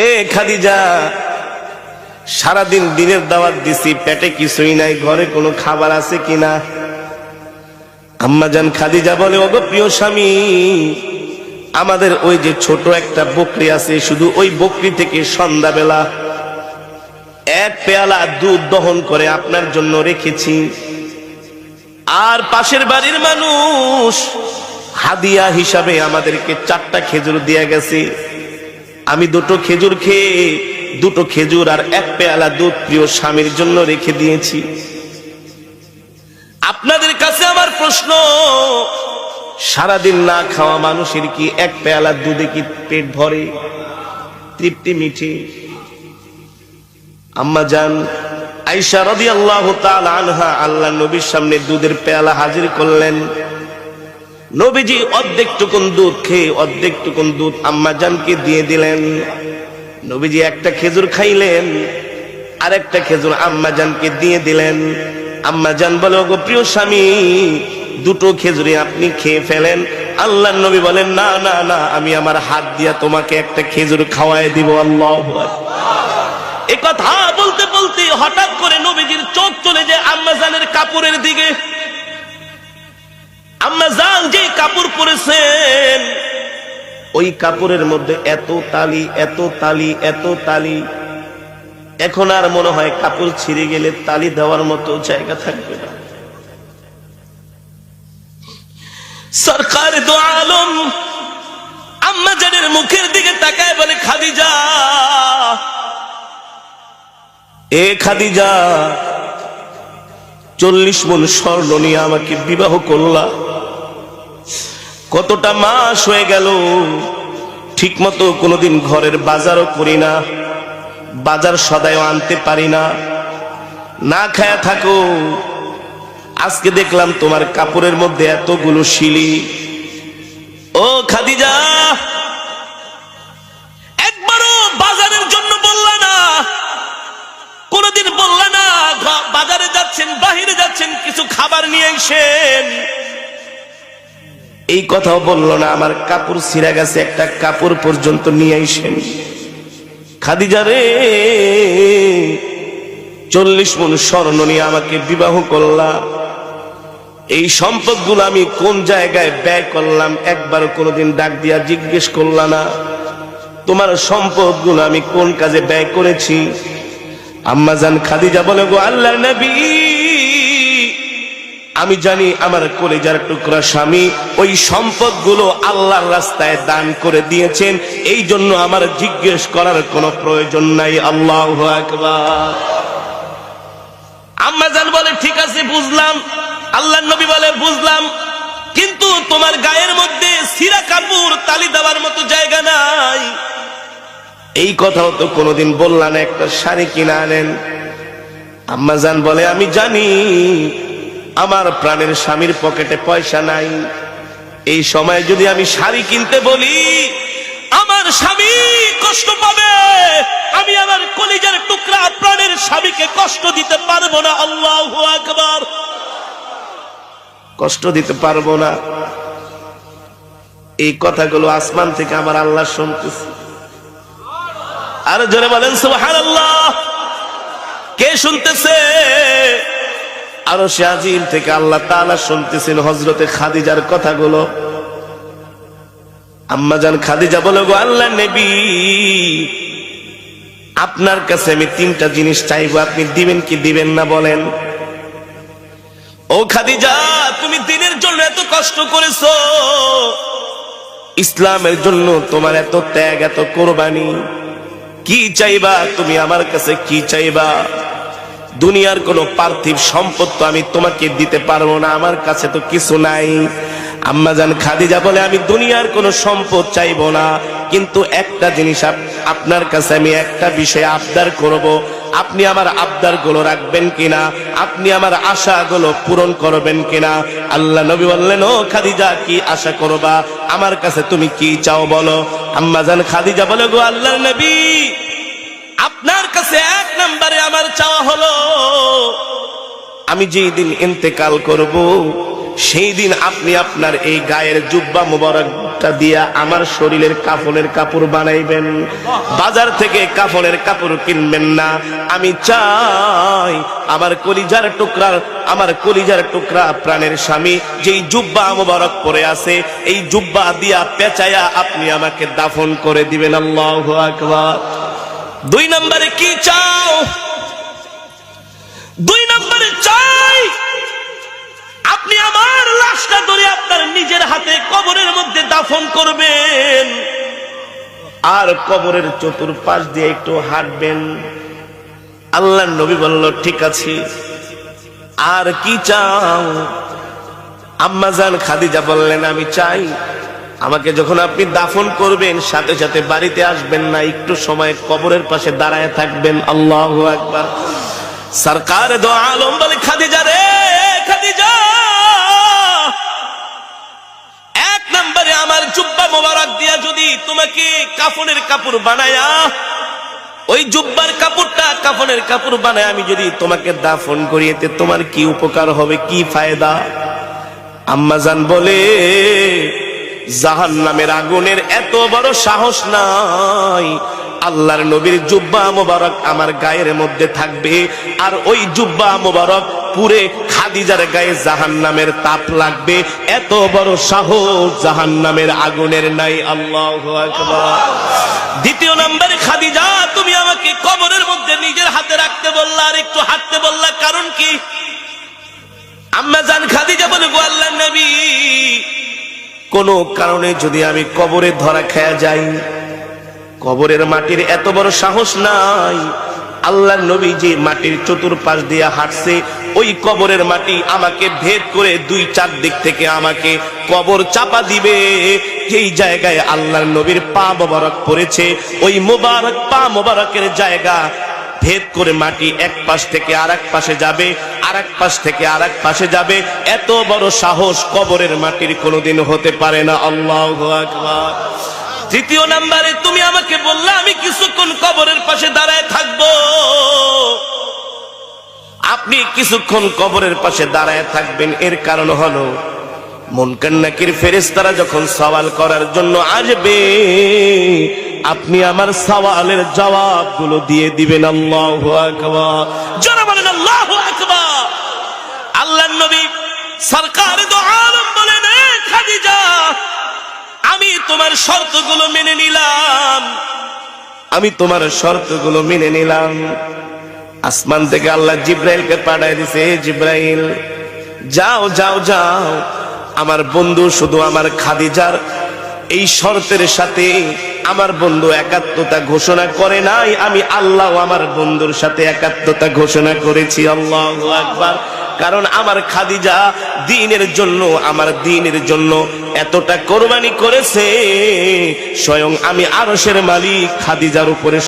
এ খাদিজা, সারাদিন দিনের দাওয়াত দিছি, পেটে কিছুই নাই, ঘরে কোনো খাবার আছে কিনা? আম্মাজান খাদিজা বলে, ওগো প্রিয় স্বামী, আমাদের ওই যে ছোট একটা বকরি আছে, শুধু ওই বকরি থেকে সন্ধ্যাবেলা এক পেয়ালা দুধ দহন করে আপনার জন্য রেখেছি। আর পাশের বাড়ির মানুষ হাদিয়া হিসাবে আমাদেরকে চারটা খেজুর দিয়ে গেছে। আমি দুটো খেজুর খেয়ে, দুটো খেজুর আর এক পেয়ালা দুধ প্রিয় স্বামীর জন্য রেখে দিয়েছি। আপনাদের কাছে আমার প্রশ্ন, সারাদিন না খাওয়া মানুষের কি এক পেয়ালা দুধে কি পেট ভরে, তৃপ্তি মিঠে? আম্মা যান আইসা রদি আল্লাহ আনহা আল্লাহ নবীর সামনে দুধের পেয়ালা হাজির করলেন। নবীজি অর্ধেক টুকুন দুধ খেয়ে অর্ধেক টুকুন দুধ আম্মা জানকে দিয়ে দিলেন। নবীজি একটা খেজুর খাইলেন আর একটা খেজুর আম্মা জানকে দিয়ে দিলেন। আম্মা জান বলে, ওগো প্রিয় স্বামী, দুটো খেজুরি আপনি খেয়ে ফেলেন। আল্লাহ নবী বলেন, না না না, আমি আমার হাত দিয়া তোমাকে একটা খেজুর খাওয়াই দিব, আল্লাহ এ কথা বলতে বলতে হঠাৎ করে নবীজির চোখ চলে যায় আম্মা জানের কাপড়ের দিকে। আম্মা জান যে কাপড় পরেছেন, ওই কাপড়ের মধ্যে এত তালি এত তালি এত তালি। এখন আর মনে হয় কাপড় ছিঁড়ে গেলে তালি দেওয়ার মতো জায়গা থাকবে না। সরকার দো আলম আম্মা জানের মুখের দিকে তাকায় বলে, খাদিজা, এ খাদিজা চল্লিশ মন স্বর্ণ নিয়ে আমাকে বিবাহ করলা। কতটা মাস হয়ে গেল ঠিক মতো কোনোদিন ঘরের বাজারও করি না, বাজার সদায়ও আনতে পারি না। না খায়া থাকো, আজকে দেখলাম তোমার কাপড়ের মধ্যে এতগুলো শিলি। ও খাদিজা! যাচ্ছেন, বাহিরে যাচ্ছেন, কিছু খাবার নিয়ে এসেন। এই কথাও বলল না, আমার কাপড় ছিঁড়া গেছে, একটা কাপড় পর্যন্ত নিয়ে আইসেন খাদিজা রে, চল্লিশ মন স্বর্ণ নিয়ে আমাকে বিবাহ করলা। এই সম্পদগুলো আমি কোন জায়গায় ব্যয় করলাম একবার কোনোদিন ডাক দিয়া জিজ্ঞেস করলা না। তোমার সম্পদগুলো আমি কোন কাজে ব্যয় করেছি? আম্মাজান খাদিজা বলে, গো আল্লাহ নবী, আমি জানি আমার কলেজার টুকরা স্বামী ওই সম্পদগুলো আল্লাহর রাস্তায় দান করে দিয়েছেন। এই জন্য আমার জিজ্ঞেস করার কোনো প্রয়োজন নাই। আল্লাহ আম্মাজান বলে, ঠিক আছে এই কথাও তো কোনোদিন বললাম একটা শাড়ি কিনে আনেন। আম্মাজান বলে, আমি জানি, আমার প্রাণের স্বামীর পকেটে পয়সা নাই। এই সময় যদি আমি শাড়ি কিনতে বলি, আমার স্বামী কষ্ট পাবে। আমি আমার কলিজার টুকরা প্রাণের স্বামীকে কষ্ট দিতে পারব না, আল্লাহ আকবার। কষ্ট দিতে পারব না। এই কথাগুলো আসমান থেকে আমার আল্লাহ শুনতেছে। আর জোরে বলেন কে শুনতেছে? আরও সে আজিম থেকে আল্লাহ তাআলা শুনতেছেন হজরতে খাদিজার কথাগুলো। আম্মাজান খাদিজা বলে, গো আল্লাহ নেবী, আপনার কাছে আমি তিনটা জিনিস চাইব, আপনি দিবেন কি দিবেন না বলেন? ও খাদিজা, তুমি দিনের জন্য এত কষ্ট করেছ। ইসলামের জন্য তোমার এত ত্যাগ, এত কোরবানি। কি চাইবা? তুমি আমার কাছে কি চাইবা? দুনিয়ার কোনো পার্থিব সম্পদ তো আমি তোমাকে দিতে পারব না, আমার কাছে তো কিছু নাই। আম্মা জান খাদিজা বলে, আমি দুনিয়ার কোনো সম্পদ চাইব না, কিন্তু একটা জিনিস আপনার কাছে আমি একটা বিষয়ে আবদার করব আপনি আমার আবদারগুলো রাখবেন কিনা? আপনি আমার আশাগুলো পূরণ করবেন কিনা? আল্লাহ নবী বললেন, ও খাদিজা, কি আশা করবা? আমার কাছে তুমি কি চাও বলো? আম্মা জান, খাদিজা বলে, গো আল্লাহ নবী, আপনার কাছে এক নম্বরে আমার চাওয়া হলো। আমি যেই দিন ইন্তেকাল করব, সেই দিন আপনি আপনার এই গায়ের জুব্বা মোবারকটা দিয়া আমার শরীরের কাফনের কাপড় বানাইবেন। বাজার থেকে কাফনের কাপড় কিনবেন না। আমি চাই আমার কলিজার টুকরার, আমার কলিজার টুকরা প্রাণের স্বামী, যেই জুব্বা মোবারক পরে আছে, এই জুব্বা দিয়া পেঁচায়া আপনি আমাকে দাফন করে দিবেন। আল্লাহ আকবার। দুই নম্বরে কি চাও? দুই নম্বরে চাই, আপনি আমার লাশটা ধরে আপনার নিজের হাতে মধ্যে দাফন করবেন। আর কবরের চতুর্পাশ দিয়ে একটু হাঁটবেন। আল্লাহ নবী বলল, ঠিক আছে। আর কি চাও? আম্মাজান খাদিজা বললেন, আমি চাই। আমাকে যখন আপনি দাফন করবেন, সাথে সাথে বাড়িতে আসবেন না, একটু সময় কবরের পাশে দাঁড়ায় থাকবেন। আল্লাহ একবার সরকার দো আলম বলে, খাদিজা রে, খাদিজা! নম্বরে আমার জুব্বা মোবারক দিয়া যদি তোমাকে কাফনের কাপড় বানায়া, ওই জুব্বার কাপড়টা কাফনের কাপড় বানায় আমি যদি তোমাকে দাফন করিয়েতে তোমার কি উপকার হবে, কি ফায়দা? আম্মাজান বলে জাহান নামের আগুনের এত বড় সাহস নাই। আল্লাহর নবীর জুব্বা মোবারক আমার গায়ের মধ্যে থাকবে, আর ওই জুব্বা মোবারক পুরে খাদিজার গায়ে জাহান নামের তাপ লাগবে। এত বড় সাহস জাহান নামের আগুনের নাই, আল্লাহ দ্বিতীয় নম্বরে খাদিজা, তুমি আমাকে কবরের মধ্যে নিজের হাতে রাখতে বললা আর একটু হাঁটতে বললা, কারণ কি? আম্মা জান খাদিজা বলে, গো নবী, কোন কারণে যদি আমি কবরে ধরা খেয়া যাই, কবরের মাটির এত বড় সাহস নাই আল্লাহ নবী যে মাটির চতুর্পাশ দিয়ে হাঁটছে, ওই কবরের মাটি আমাকে ভেদ করে দুই চার দিক থেকে আমাকে কবর চাপা দিবে। যেই জায়গায় আল্লাহর নবীর পা মোবারক পড়েছে, ওই মোবারক, পা মোবারকের জায়গা ভেদ করে মাটি এক পাশ থেকে আর পাশে যাবে আর পাশ থেকে আর পাশে যাবে। এত বড় সাহস কবরের মাটির কোনোদিন হতে পারে না। আল্লাহ তৃতীয় নাম্বারে তুমি আমাকে বললে, আমি কিছুক্ষণ কবরের পাশে দাঁড়ায় আপনি কিছুক্ষণ কবরের পাশে দাঁড়ায় থাকবেন, এর কারণ হলো মনকান নাকির ফেরেস্তারা যখন সওয়াল করার জন্য আসবে, আপনি আমার সওয়ালের জবাবগুলো দিয়ে দিবেন, আল্লাহু আকবার। যারা বলেন, আল্লাহু আকবার। আল্লাহর নবী সরকার দো আলম বলেন, "এ খাদিজা, আমি তোমার শর্তগুলো মেনে নিলাম। আমি তোমার শর্তগুলো মেনে নিলাম। আসমান থেকে আল্লাহ জিব্রাইলকে পাঠায় দিছে জিব্রাইল, যাও যাও যাও। আমার বন্ধু শুধু আমার খাদিজার। এই শর্তের সাথে আমার বন্ধু একাত্মতা ঘোষণা করে নাই। আমি আল্লাহ আমার বন্ধুর সাথে একাত্মতা ঘোষণা করেছি। আল্লাহ আকবার। কারণ আমার খাদিজা দিনের জন্য, আমার দিনের জন্য এতটা কোরবানি করেছে। স্বয়ং আমি আরশের মালিক খাদিজার উপরে